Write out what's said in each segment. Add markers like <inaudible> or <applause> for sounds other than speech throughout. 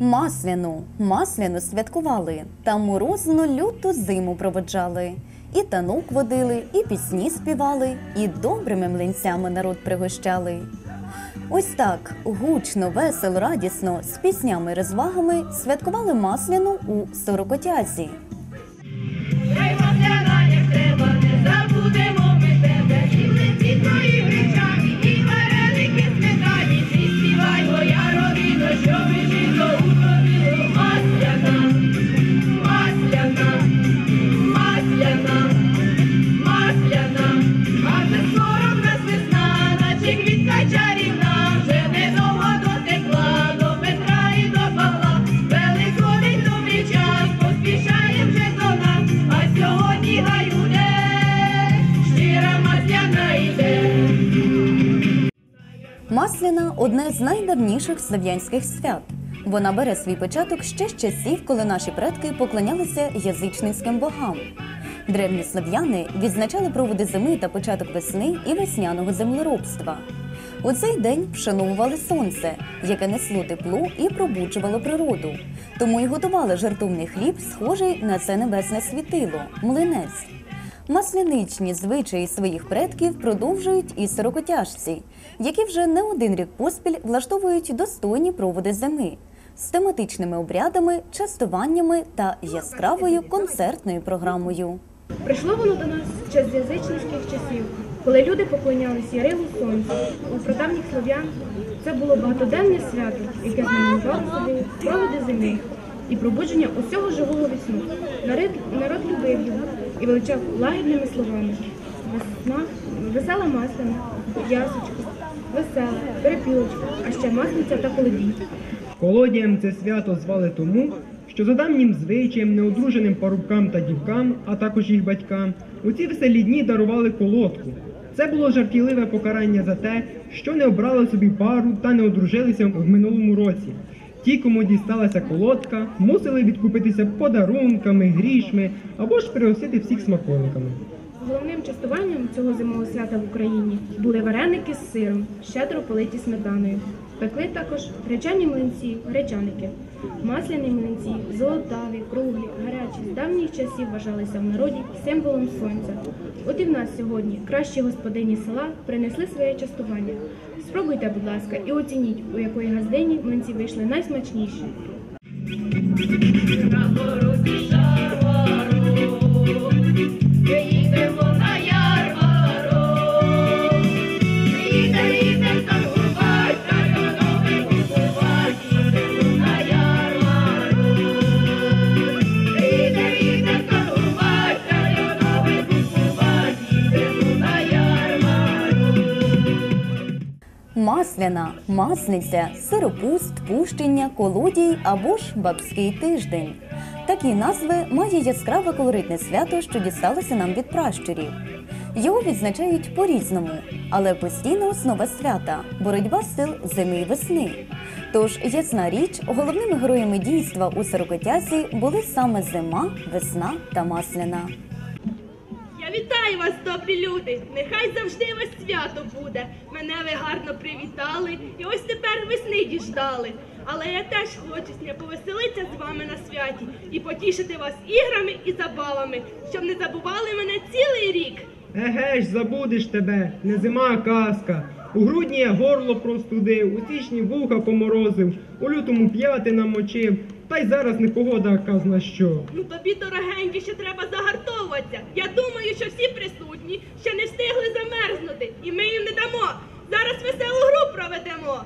Масляну, масляну святкували, та морозну люту зиму проводжали. І танок водили, і пісні співали, і добрими млинцями народ пригощали. Ось так гучно, весело, радісно, з піснями розвагами святкували масляну у Сорокотязі. Ей, Масляна, як треба, не забудемо ми тебе. І млинці твої Масляна одне з найдавніших слов'янських свят. Вона бере свій початок ще з часів, коли наші предки поклонялися язичницьким богам. Древні слов'яни відзначали проводи зими та початок весни і весняного землеробства. У цей день вшановували сонце, яке несло тепло і пробуджувало природу. Тому й готували жартовний хліб, схожий на це небесне світило млинець. Масляничні звичаї своїх предків продовжують і сорокотяжці, які вже не один рік поспіль влаштовують достойні проводи зими з тематичними обрядами, частуваннями та яскравою концертною програмою. Прийшло воно до нас ще з язичницьких часів, коли люди поклонялись Ярилу Сонцю. У прадавніх слов'ян це було багатоденне свято, яке знаменувало собою проводи зими і пробудження усього живого. Народ, народ любив його і величав лагідними словами. Весна, весела масляна, ясочка, весела, перепілочка, а ще масниця та колодій. Колодієм це свято звали тому, що за давнім звичаєм неодруженим парубкам та дівкам, а також їх батькам, у ці веселі дні дарували колодку. Це було жартівливе покарання за те, що не обрали собі пару та не одружилися в минулому році. Ті, кому дісталася колодка, мусили відкупитися подарунками, грішми або ж пригостити всіх смаколиками. Головним частуванням цього зимового свята в Україні були вареники з сиром, щедро политі сметаною. Пекли також гречані млинці, гречаники. Масляні млинці, золотаві, круглі, гарячі, з давніх часів вважалися в народі символом сонця. От і в нас сьогодні кращі господині села принесли своє частування. Спробуйте, будь ласка, і оцініть, у якої газдині млинці вийшли найсмачніші. На Масляна, масниця, сиропуст, пущення, колодій або ж бабський тиждень. Такі назви має яскраве колоритне свято, що дісталося нам від пращурів. Його відзначають по-різному, але постійна основа свята боротьба сил зими й весни. Тож, ясна річ, головними героями дійства у сорокотязі були саме зима, весна та масляна. Вітаю вас, добрі люди! Нехай завжди вас свято буде. Мене ви гарно привітали і ось тепер весни діждали. Але я теж хочу повеселитися з вами на святі і потішити вас іграми і забавами, щоб не забували мене цілий рік. Еге ж, забудеш тебе, не зима, а казка. У грудні я горло простудив, у січні вуха поморозив, у лютому п'яти намочив, та й зараз непогода, а казна що. Ну тобі, дорогенькі, ще треба загартовуватися. Я думаю, що всі присутні ще не встигли замерзнути, і ми їм не дамо. Зараз веселу гру проведемо.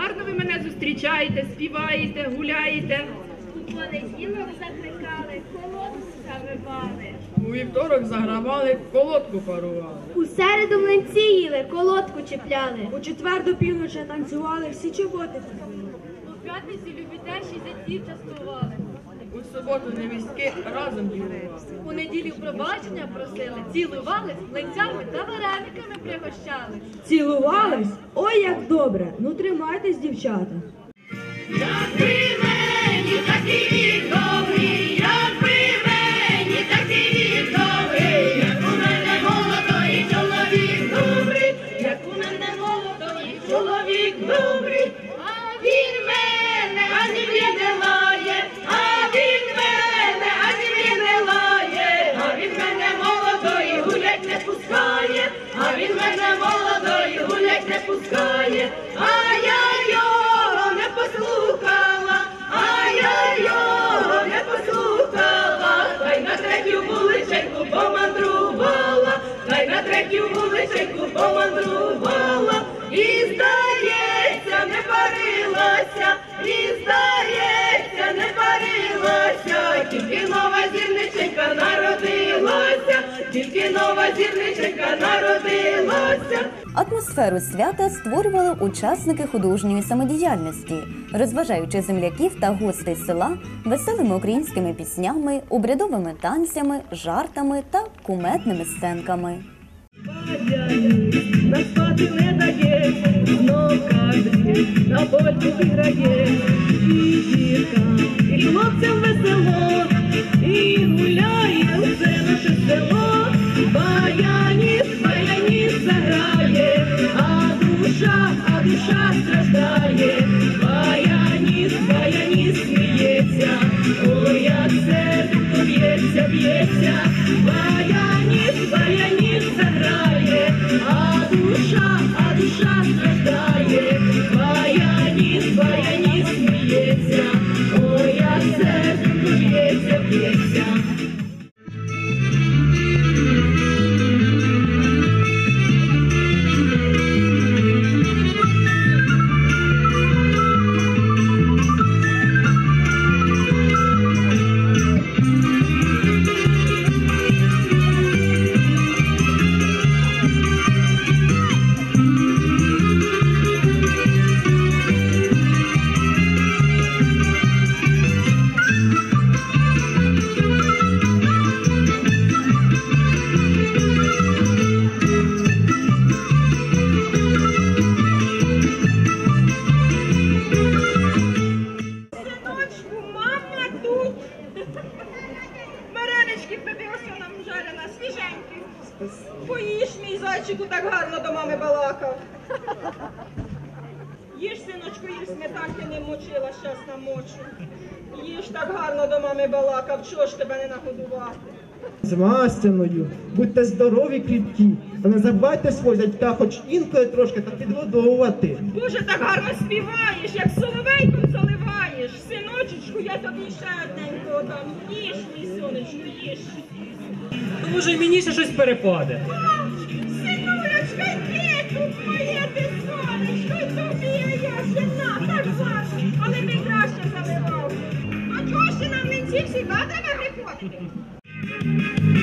Гарно ви мене зустрічаєте, співаєте, гуляєте. У понеділок закликали, колодку завивали. У вівторок загравали, колодку парували. У середу млинці їли, колодку чіпляли. У четвер до півночі танцювали, всі чоботи. У п'ятницю любітеші зятів частували. Суботу невістки разом ділували. У неділю пробачення просили, цілувались, лицями та варениками пригощали. Цілувались? Ой, як добре! Ну тримайтесь, дівчата. Якби мені такий вуличеньку помандрувала, і здається, не парилася, і здається, не парилася, тільки нова зірниченька народилася, тільки нова зірниченька народилася. Атмосферу свята створювали учасники художньої самодіяльності, розважаючи земляків та гостей села веселими українськими піснями, обрядовими танцями, жартами та куметними сценками. На спати не дає, знов каже, на польку грає, і дітка, і хлопцям весело, і гуляє усе наше село, баяніс, баяніс заграє, а душа, а душа страждає, баяніс, баяніс сміється, ой, як серденько б'ється, б'ється, будьте здорові, кріпкі, та не забувайте свого зятька хоч інколи трошки та підгодовувати. Боже, так гарно співаєш, як соловейком заливаєш. Синочечку, я тобі ще одненького дам. Їж, мій сонечку, їж. Може, й мені ще щось перепаде. Синулечка, тут моє ти сонечко, й тобі я жена, так гарно, але ти краще заливав. А чого ще нам млинці всі треба приходити?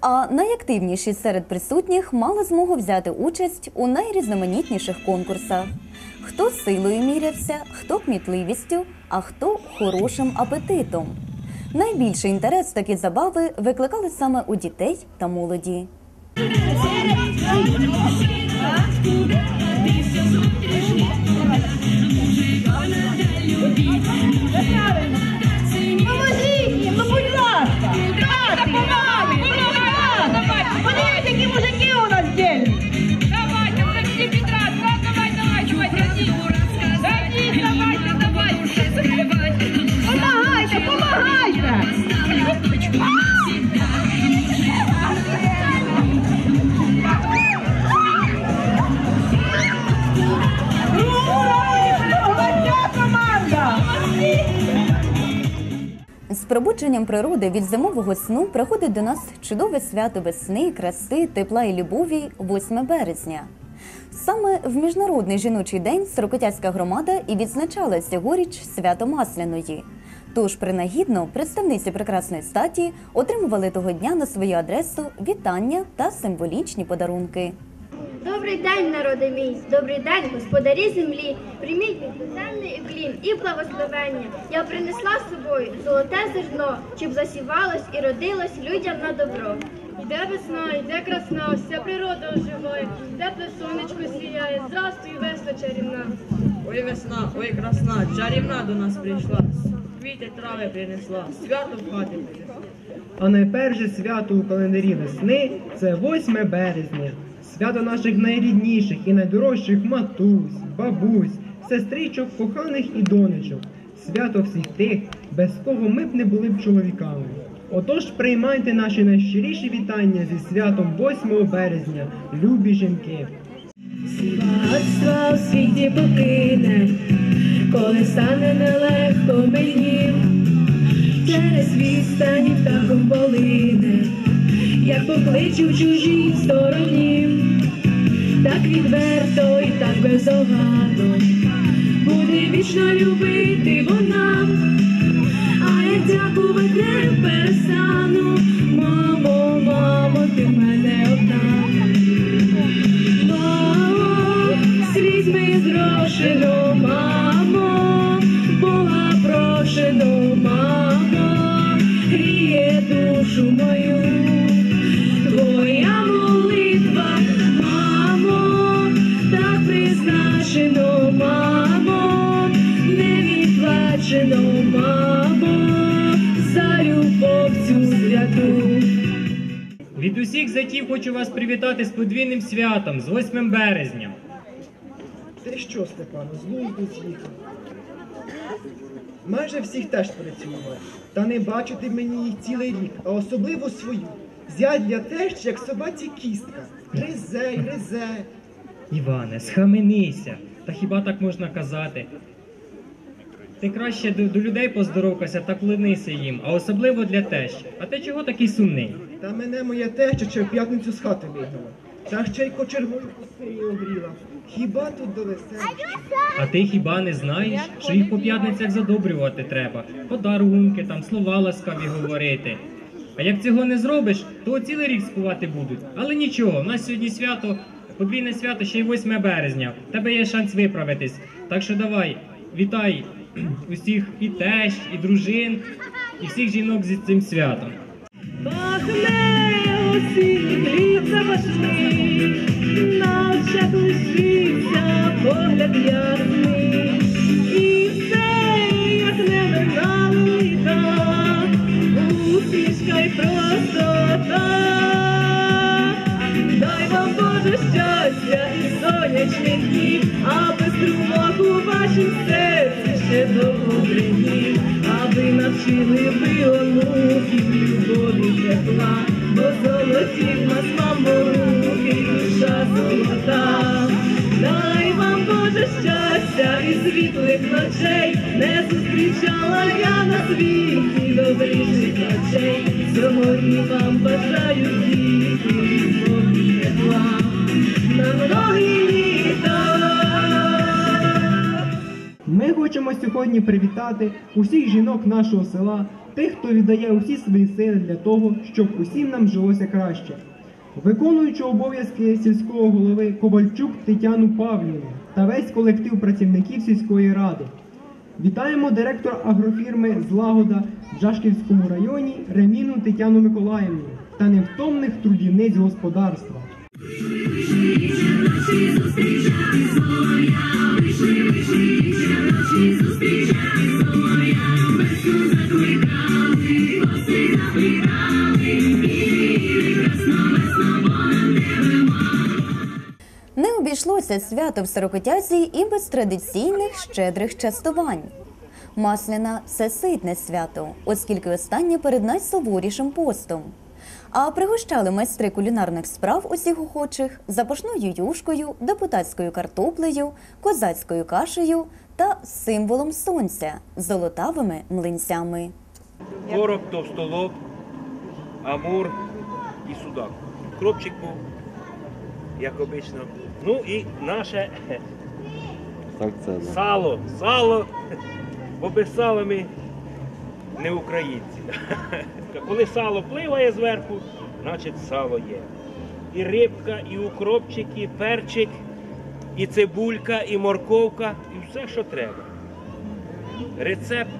А найактивніші серед присутніх мали змогу взяти участь у найрізноманітніших конкурсах. Хто силою мірявся, хто кмітливістю, а хто хорошим апетитом. Найбільший інтерес такі забави викликали саме у дітей та молоді. Thank пробудженням природи від зимового сну приходить до нас чудове свято весни, краси, тепла і любові 8 березня. Саме в міжнародний жіночий день Сорокотяцька громада і відзначала цьогоріч свято Масляної. Тож принагідно представниці прекрасної статі отримували того дня на свою адресу вітання та символічні подарунки. Добрий день, народи мій, добрий день, господарі землі. Прийміть вітальний уклін і благословення. Я принесла з собою золоте зерно, щоб засівалось і родилось людям на добро. Йде весна, йде красна, вся природа оживає, тепле сонечко сіяє, здрастуй, весна чарівна. Ой весна, ой красна, чарівна до нас прийшла. Квіти трави принесла, свято в хаті принесла. А найперше свято у календарі весни це 8 березня. Свято наших найрідніших і найдорожчих матусь, бабусь, сестричок, коханих і донечок. Свято всіх тих, без кого ми б не були б чоловіками. Отож приймайте наші найщиріші вітання зі святом 8 березня, любі жінки. Багатства у світі покине, коли стане нелегко мені, через відстані птахом полине, як покличу в чужій стороні, так відверто і так безоганно, буде вічно любити вона, а я дякувати перестану, Від хочу вас привітати з подвійним святом, з 8 березня. Ти що, Степано, з глузду з'їхав? Майже всіх теж перецілував. Та не бачити мені їх цілий рік, а особливо свою. Зять для тещ, як собаці кістка. Гризе, гризе. Іване, схаменися. Та хіба так можна казати? Ти краще до, до людей поздоровкайся та клянися їм, а особливо для тещі. А ти чого такий сумний? Та мене моя теща ще в п'ятницю з хати вигнала. Та ще й кочергою по спині. Хіба тут до? А ти хіба не знаєш, що їх по п'ятницях задобрювати треба? Подарунки, там слова ласкаві говорити. А як цього не зробиш, то цілий рік співати будуть. Але нічого, в нас сьогодні свято, подвійне свято ще й 8 березня. Тебе є шанс виправитись. Так що давай, вітай <clears throat> усіх і тещ, і дружин, і всіх жінок зі цим святом. Пахне осінній хліб запашний, на очах лишився погляд ясний, і все, як не минало літа, усмішка й простота. Дай вам Боже щастя і сонячних днів, аби струмок у вашім серці ще довго аби навчили ви онуків любові тепла, бо золоті в нас мамо руки, душа золота. Дай вам Боже щастя і світлих ночей, не зустрічала я на світі добріших ночей. Сьогодні вам бажаю діти, любові тепла, на многі хочемо сьогодні привітати усіх жінок нашого села, тих, хто віддає усі свої сили для того, щоб усім нам жилося краще. Виконуючи обов'язки сільського голови Ковальчук Тетяну Павлівну та весь колектив працівників сільської ради. Вітаємо директора агрофірми Злагода в Жашківському районі Реміну Тетяну Миколаївну та невтомних трудівниць господарства. Обійшлося свято в Сорокотязі і без традиційних щедрих частувань. Масляна це ситне свято, оскільки останнє перед найсуворішим постом. А пригощали майстри кулінарних справ усіх охочих запашною юшкою, депутатською картоплею, козацькою кашею та символом сонця золотавими млинцями. Короб, товстолоб, амур і судак. Кропчик був, як обично. Ну і наше сало. Сало. Бо без сала ми не українці. Коли сало пливає зверху, значить сало є. І рибка, і укропчик, і перчик, і цибулька, і морковка, і все, що треба. Рецепт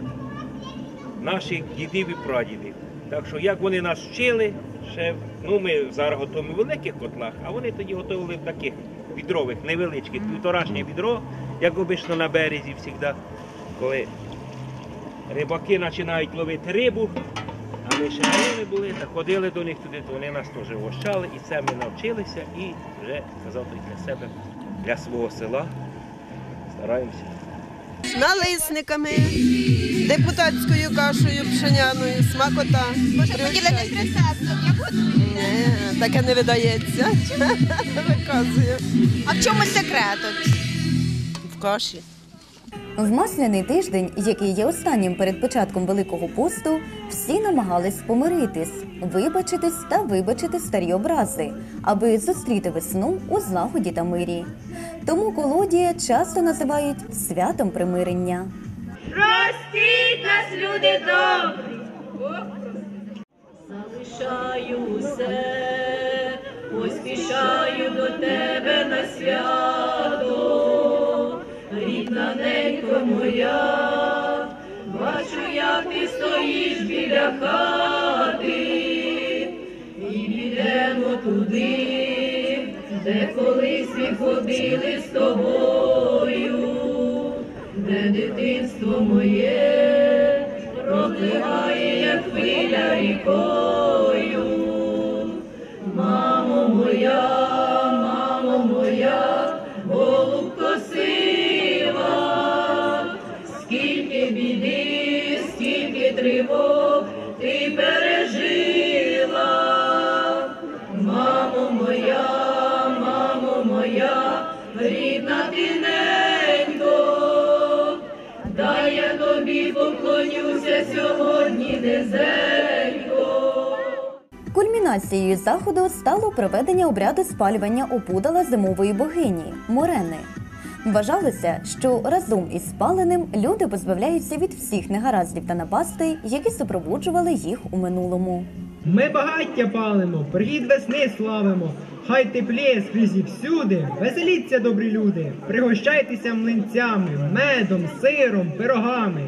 наших дідів і прадідів. Так що як вони нас вчили, ще, ну ми зараз готуємо в великих котлах, а вони тоді готували в таких відрових, невеличких, півторашнє відро, як обично на березі завжди, коли рибаки починають ловити рибу, а ми ще малими були, та ходили до них туди, то вони нас теж вгощали, і це ми навчилися і вже сказав той для себе, для свого села стараємося. налисниками, депутатською кашею пшеняною, смакота. Може, поділитись рецептом? Ні, таке не видається. <laughs> Виказую. А в чому секрет? от? В каші. В масляний тиждень, який є останнім перед початком Великого посту, всі намагались помиритись, вибачитись та вибачити старі образи, аби зустріти весну у злагоді та мирі. Тому колодія часто називають святом примирення. Простіть нас, люди добрі. Залишаю усе, поспішаю до тебе на свято, рідна ненько моя, бачу, як ти стоїш біля хати, і підемо туди, де колись ми ходили з тобою, де дитинство моє пропливає, як хвиля рікою. Мамо моя, мамо моя, голубко сива, скільки біди, скільки тривог Кульмінацією заходу стало проведення обряду спалювання опудала зимової богині Морени. Вважалося, що разом із спаленим люди позбавляються від всіх негараздів та напастей, які супроводжували їх у минулому. Ми багаття палимо, прихід весни славимо. Хай тепліє скрізь і всюди. Веселіться, добрі люди. Пригощайтеся млинцями, медом, сиром, пирогами.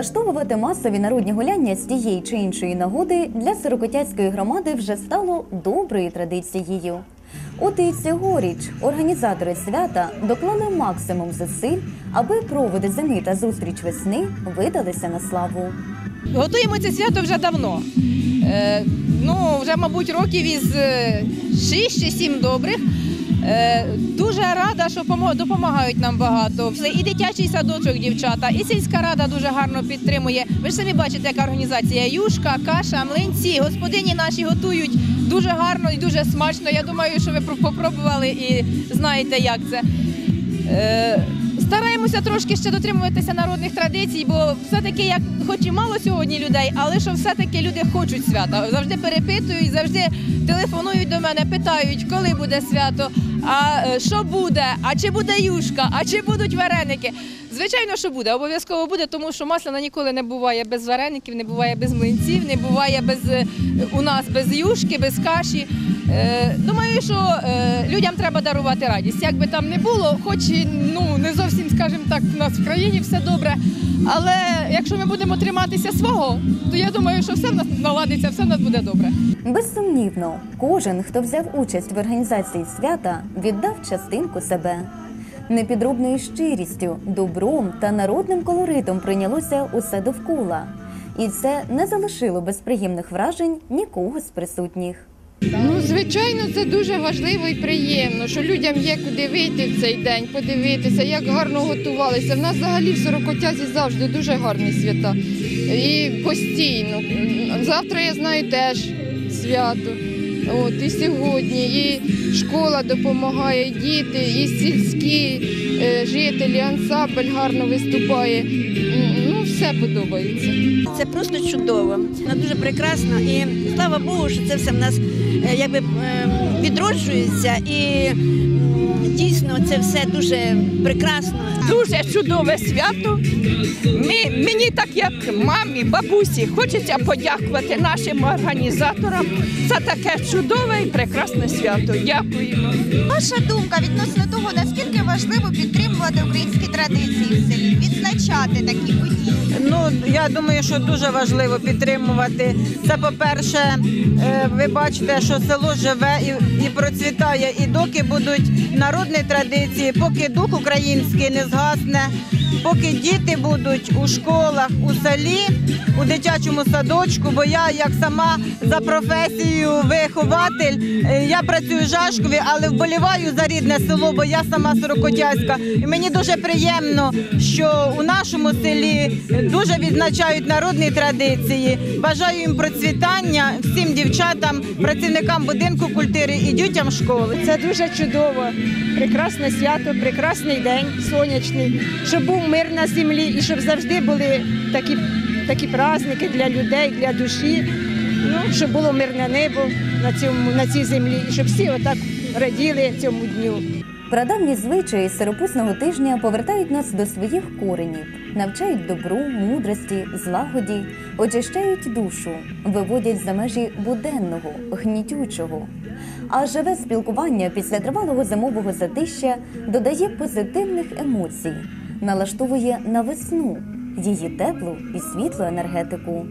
Влаштовувати масові народні гуляння з тієї чи іншої нагоди для сорокотяцької громади вже стало доброю традицією. От і цьогоріч організатори свята доклали максимум зусиль, аби проводи зими та зустріч весни видалися на славу. Готуємо це свято вже давно. Е, ну, вже, мабуть, років із 6 чи 7 добрих. Е, дуже рада, що допомагають нам багато. І дитячий садочок, дівчата, і сільська рада дуже гарно підтримує. Ви ж самі бачите, яка організація юшка, каша, млинці. Господині наші готують дуже гарно і дуже смачно. Я думаю, що ви про- попробували і знаєте, як це. Стараємося трошки ще дотримуватися народних традицій, бо все-таки, як хоч і мало сьогодні людей, але що все-таки люди хочуть свята. Завжди перепитують, завжди телефонують до мене, питають, коли буде свято, а е, що буде, а чи буде юшка, а чи будуть вареники. Звичайно, що буде, обов'язково буде, тому що масляна ніколи не буває без вареників, не буває без млинців, не буває без е, у нас без юшки, без каші. Е, Думаю, що е, людям треба дарувати радість. Як би там не було, хоч ну не зовсім, скажімо так, у нас в країні все добре. Але якщо ми будемо триматися свого, то я думаю, що все в нас наладиться, все в нас буде добре. Безсумнівно, кожен, хто взяв участь в організації свята, віддав частинку себе. Непідробною щирістю, добром та народним колоритом прийнялося усе довкола, і це не залишило без приємних вражень нікого з присутніх. Ну, звичайно, це дуже важливо і приємно, що людям є куди вийти в цей день, подивитися, як гарно готувалися. В нас взагалі в Сорокотязі завжди дуже гарні свята. І постійно. Завтра я знаю теж свято. От, і сьогодні, і школа допомагає, і діти, і сільські е, жителі, ансамбль гарно виступає. Ну, все подобається. Це просто чудово, вона дуже прекрасна. І слава Богу, що це все в нас е, якби е, відроджується. І дійсно це все дуже прекрасно. Дуже чудове свято. Ми, мені, так як мамі, бабусі, хочеться подякувати нашим організаторам за таке чудове і прекрасне свято. Дякуємо. Ваша думка відносно того, наскільки важливо підтримувати українські традиції в селі, відзначати такі події. Ну я думаю, що дуже важливо підтримувати. Це по-перше, е, ви бачите, що село живе і, і процвітає, і доки будуть народні традиції, поки дух український не згасне, поки діти будуть у школах, у селі, у дитячому садочку. Бо я як сама за професією вихователь, е, я працюю в Жашкові, але вболіваю за рідне село, бо я сама сорокотязька. І мені дуже приємно, що у нашому селі дуже відзначають народні традиції. Бажаю їм процвітання всім дівчатам, працівникам будинку культури і дітям школи. Це дуже чудово, прекрасне свято, прекрасний день, сонячний, щоб був мир на землі і щоб завжди були такі, такі праздники для людей, для душі. Ну, щоб було мирне небо на цьому на цій землі, і щоб всі отак раділи цьому дню. Прадавні звичаї сиропусного тижня повертають нас до своїх коренів, навчають добру, мудрості, злагоді, очищають душу, виводять за межі буденного, гнітючого. А живе спілкування після тривалого зимового затища додає позитивних емоцій, налаштовує на весну, її теплу і світлу енергетику.